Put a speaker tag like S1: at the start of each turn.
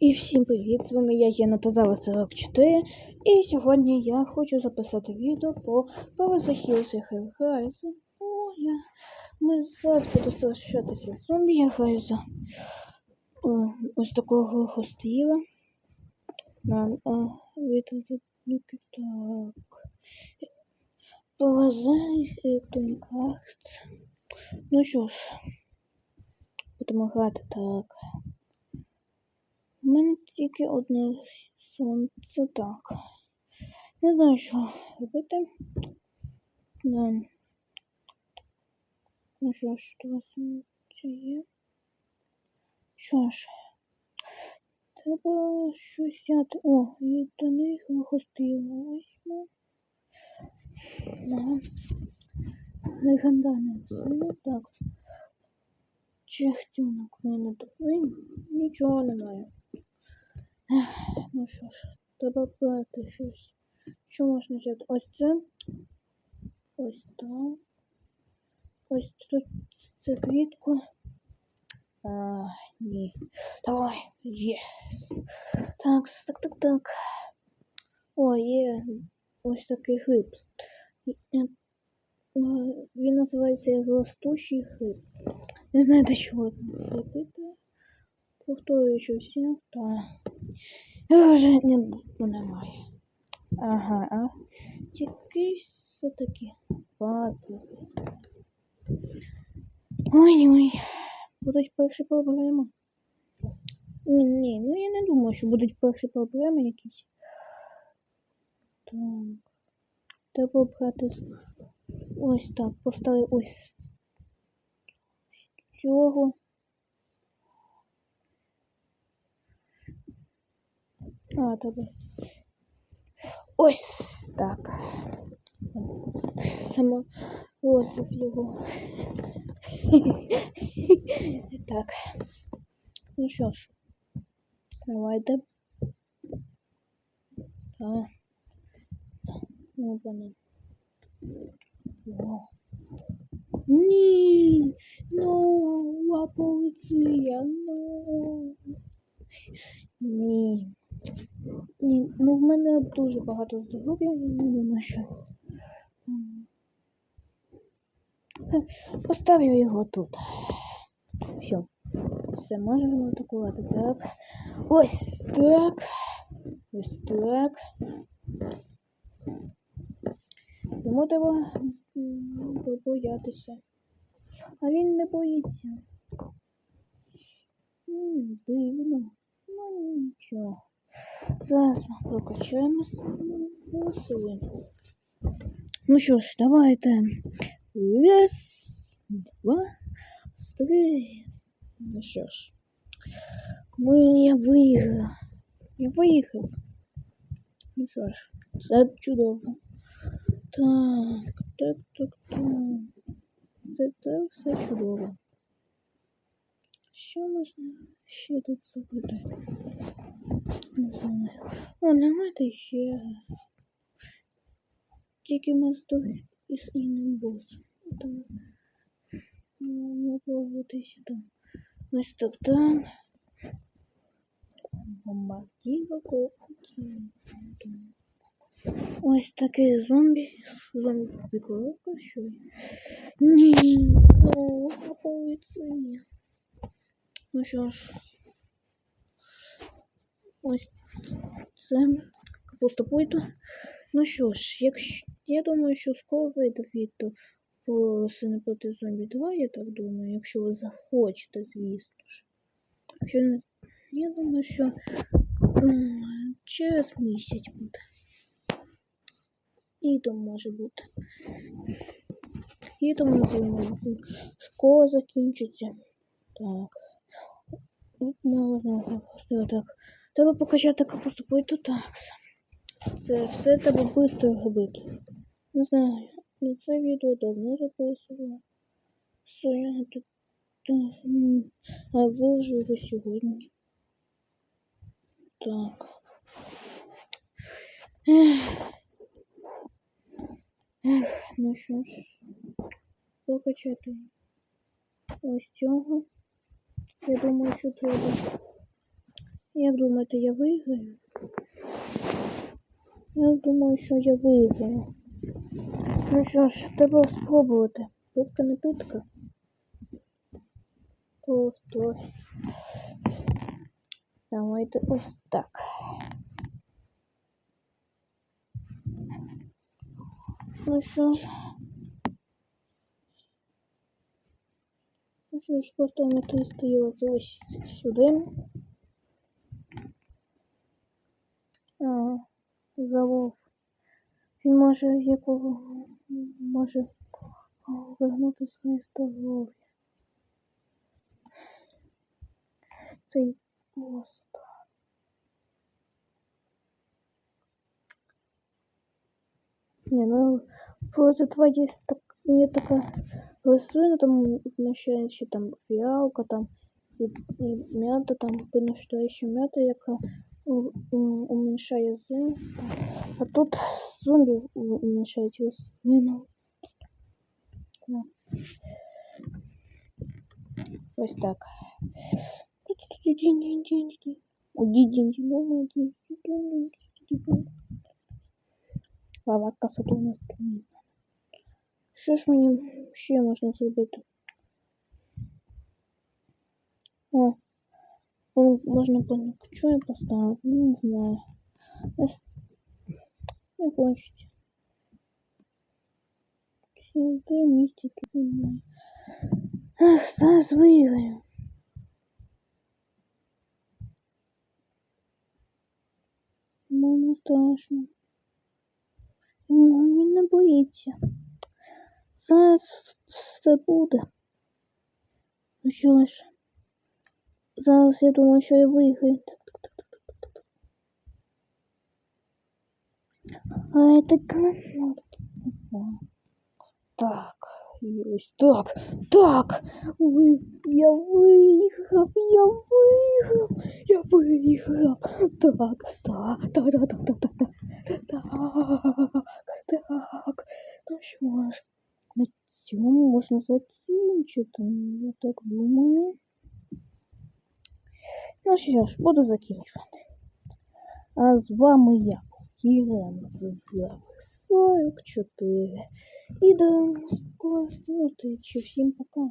S1: І всім привіт! З вами я, Єна Тазава 44. І сьогодні я хочу записати відео по і Hellraiser. О, я... Ми зараз буду залишатися зомбі, я ось такого хостіла. На витратити так. Полазай Electronic Ну що ж, будемо грати так. Тільки одне сонце так. Не знаю, що робити. Да. Ну що ж, два сонця є. Що ж, треба щось взяти. О, і до них гостила возьму. Да. Легендарне. Ну так. Чехтюнок в мене тут. Ну, Нічого немає. Ну що ж, треба брати щось. Що можна взяти? Ось це. Ось так. Ось тут це квітку. А, ні. Давай. Єс. Так, так, так, так. О, є ось такий гриб. Е, е, Він називається ростущий гриб. Не знаю, до чого зробити. Повторюю, що всі, та я вже не буду, немає. Ага, а тільки все-таки падає. Ой-ой, будуть перші проблеми. Ні, ні, ну я не думаю, що будуть перші проблеми якісь. Так. Треба брати ось так, поставив ось цього. А, треба. Ось так. Сама розрив його. так. Ну що ж, давайте. Так. Ну, вони. О. Ні, ну, ла поліція, ну. Ні. Ні, ну в мене дуже багато здоров'я, я не думаю, що. Поставлю його тут. Все. Все, можемо атакувати. Так. Ось так. Ось так. Йому треба побоятися. А він не боїться. Дивно. Ну нічого. Зараз ми прокачаємо сили. Ну що ж, давайте. Раз, два, три. Ну що ж. Ми я виграв. Я виїхав. Ну що ж, це чудово. Так, так, так, так. Це, це все чудово. Що можна ще тут зробити? О, давайте ще раз. Тільки ми з із інним босом. Так. Ну, могло бути сюди. Ось так, так. Бомбардіго кокоті. Ось такий зомбі. Зомбі пікоровка, що? ли? Ні, ну, а поліція. Ну що ж. Ось це капустопойту. Ну що ж, якщо я думаю, що скоро вийде відео про сини проти зомбі 2, я так думаю, якщо ви захочете, звісно ж. Якщо не, я думаю, що через місяць буде. І то може бути. І тому думаю, школа закінчиться. Так. От можна просто так. Треба покачати капусту пойду так. Це все треба швидко робити. Не знаю. Ну це відео давно записувала. Тут. та, м, А виложу його сьогодні. Так. Ех. Ех, ну що ж, покачати ось цього. Я думаю, що треба. Як думаєте, я виграю? Я думаю, що я виграю. Ну що ж, треба спробувати. Питка не питка. Повтор. Давайте ось так. Ну що ж. Ну що ж, поставимо 300 євро ось сюди. залов. Він може якого може вернути своє здоров'я. Цей пост. Не, ну просто два есть так, є така рослина, там вміщає ще там фіалка, там і, і м'ята, там видно, що ще м'ята, яка уменьшаю зум. А тут зомби уменьшать его свинов. Вот так. Лава красоту у нас тут. Що ж мені ще можна зробити? О, можна пончою поставити, ну, не знаю. Не хочеться. Де місце тут немає. Ах, зараз виграю. Мені страшно. Він не боїться. Зараз все буде. Ну що ж, зараз я думаю, що я виграю. А это. Так, і ось так, так, ви, я виграв, я виграв, я виграв, так, так, так, так, так, так, так, так, так, так, ну що ж, на цьому можна закінчити, я так думаю. Ну що ж, буду закінчувати. А з вами я, Єрема Зазяв 44. І до скорої зустрічі. Всім пока.